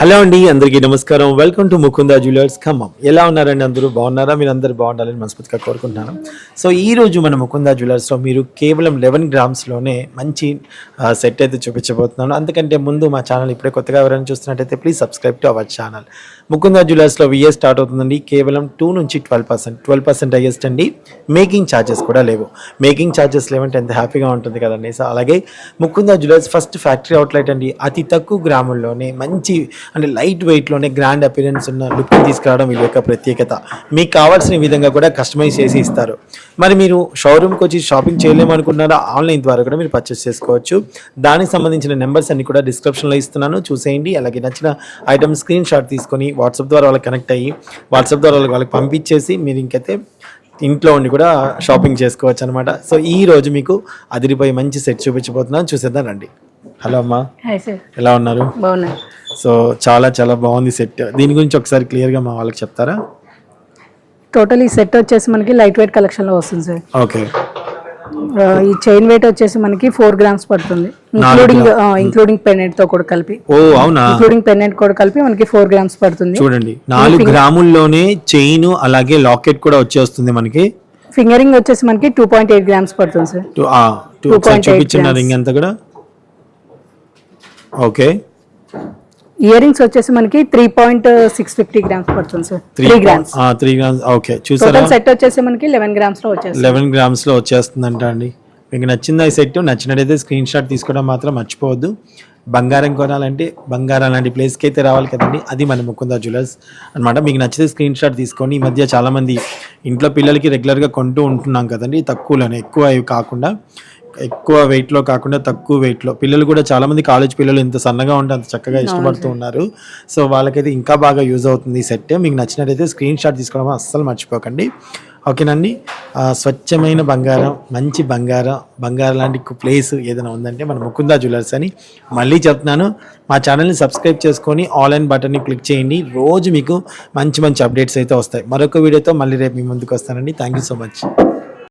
Hello అండి అందరికీ నమస్కారం. Welcome to Mukunda jewellers Khammam ఎలా ఉన్నారండి అందరూ? బాగున్నారా? మీరు అందరూ బాగుండాలని మనస్ఫూర్తిగా కోరుకుంటున్నాను. సో ఈ రోజు మన ముకుంద జ్యువెలర్స్లో మీరు కేవలం లెవెన్ గ్రామ్స్లోనే మంచి సెట్ అయితే చూపించబోతున్నాను. అందుకంటే ముందు మా ఛానల్ ఇప్పుడే కొత్తగా ఎవరైనా చూస్తున్నట్టయితే please subscribe to our channel Mukunda జ్యువెలర్స్లో V A start అవుతుందండి. కేవలం టూ నుంచి twelve percent twelve percent highest అండి. మేకింగ్ ఛార్జెస్ కూడా లేవు. మేకింగ్ ఛార్జెస్ లేవంటే ఎంత హ్యాపీగా ఉంటుంది కదండి. సో అలాగే Mukunda jewellers first factory outlet అండి. అతి తక్కువ గ్రాముల్లోనే మంచి అంటే లైట్ వెయిట్లోనే గ్రాండ్ అపిరెన్స్ ఉన్న లుక్ తీసుకురావడం వీళ్ళ యొక్క ప్రత్యేకత. మీకు కావాల్సిన విధంగా కూడా కస్టమైజ్ చేసి ఇస్తారు. మరి మీరు షోరూమ్కి వచ్చి షాపింగ్ చేయలేమనుకున్నారా ఆన్లైన్ ద్వారా కూడా మీరు పర్చేస్ చేసుకోవచ్చు. దానికి సంబంధించిన నెంబర్స్ అన్ని కూడా డిస్క్రిప్షన్లో ఇస్తున్నాను. చూసేయండి. అలాగే నచ్చిన ఐటమ్ స్క్రీన్ షాట్ తీసుకొని వాట్సాప్ ద్వారా వాళ్ళకి కనెక్ట్ అయ్యి వాట్సాప్ ద్వారా వాళ్ళకి వాళ్ళకి పంపించేసి మీరు ఇంకైతే ఇంట్లో ఉండి కూడా షాపింగ్ చేసుకోవచ్చు అనమాట సో ఈ రోజు మీకు అదిరిపోయి మంచి సెట్ చూపించబోతున్నాను. చూసేద్దాం రండి. హలో అమ్మా. ఎలా ఉన్నారు? బాగున్నా సో చాలా చాలా బాగుంది సెట్. దీని గురించి ఒకసారి క్లియర్గా మా వాళ్ళకి చెప్తారా? టోటల్ ఈ సెట్ వచ్చేసి మనకి లైట్ వెయిట్ కలెక్షన్లో వస్తుంది సార్ ఓకే ఈ చైన్ వెయిట్ వచ్చేసి మనకి ఫోర్ గ్రామ్స్ పడుతుంది. ఇంక్లూడింగ్ ఇంక్లూడింగ్ పెన్నెంట్తో కూడా కలిపి. ఓ అవునా? ఇంక్లూడింగ్ పెన్నెంట్ కూడా కలిపి మనకి ఫోర్ గ్రామ్స్ పడుతుంది. చూడండి నాలుగు గ్రాముల్లోనే చైన్ అలాగే లాకెట్ కూడా వచ్చేస్తుంది మనకి. ఫింగరింగ్ వచ్చేసి మనకి టూ పాయింట్ ఎయిట్ గ్రామ్స్ పడుతుంది సార్ టూ ఆ, టూ ఒకసారి చూపించిన రింగ్ అంతా కూడా. ఓకే ఇయర్ రింగ్స్ వచ్చేసి మనకి three point six fifty grams పడుతుంది sir. Three grams. Three grams okay. చూసారా? సెట్ వచ్చేసి మనకి లెవెన్ గ్రామ్స్లో వచ్చేసి లెవెన్ గ్రామ్స్లో వచ్చేస్తుందంట అండి. మీకు నచ్చింది ఈ సెట్? నచ్చినట్టయితే స్క్రీన్ షాట్ తీసుకోవడం మాత్రం మర్చిపోవద్దు. బంగారం కొనాలంటే బంగారం లాంటి ప్లేస్కి అయితే రావాలి కదండి. అది మన ముకుంద జ్యువెలర్స్ అనమాట మీకు నచ్చితే స్క్రీన్ షాట్ తీసుకొని ఈ మధ్య చాలామంది ఇంట్లో పిల్లలకి రెగ్యులర్గా కొంటూ ఉంటున్నాం కదండి. తక్కువలోనే ఎక్కువ అవి కాకుండా. ఎక్కువ వెయిట్లో కాకుండా తక్కువ వెయిట్లో పిల్లలు కూడా చాలామంది కాలేజ్ పిల్లలు ఇంత సన్నగా ఉంటే అంత చక్కగా ఇష్టపడుతూ ఉన్నారు. సో వాళ్ళకైతే ఇంకా బాగా యూజ్ అవుతుంది ఈ సెట్ మీకు నచ్చినట్టయితే స్క్రీన్ షాట్ తీసుకోవడం అస్సలు మర్చిపోకండి. ఓకేనండి స్వచ్ఛమైన బంగారం మంచి బంగారం బంగారం లాంటి ప్లేస్ ఏదైనా ఉందంటే మన ముకుందా జ్యువెలర్స్ అని మళ్ళీ చెప్తున్నాను. మా ఛానల్ని సబ్స్క్రైబ్ చేసుకొని ఆన్లైన్ బటన్ని క్లిక్ చేయండి. రోజు మీకు మంచి మంచి అప్డేట్స్ అయితే వస్తాయి. మరొక వీడియోతో మళ్ళీ రేపు మీ ముందుకు వస్తానండి. Thank you so much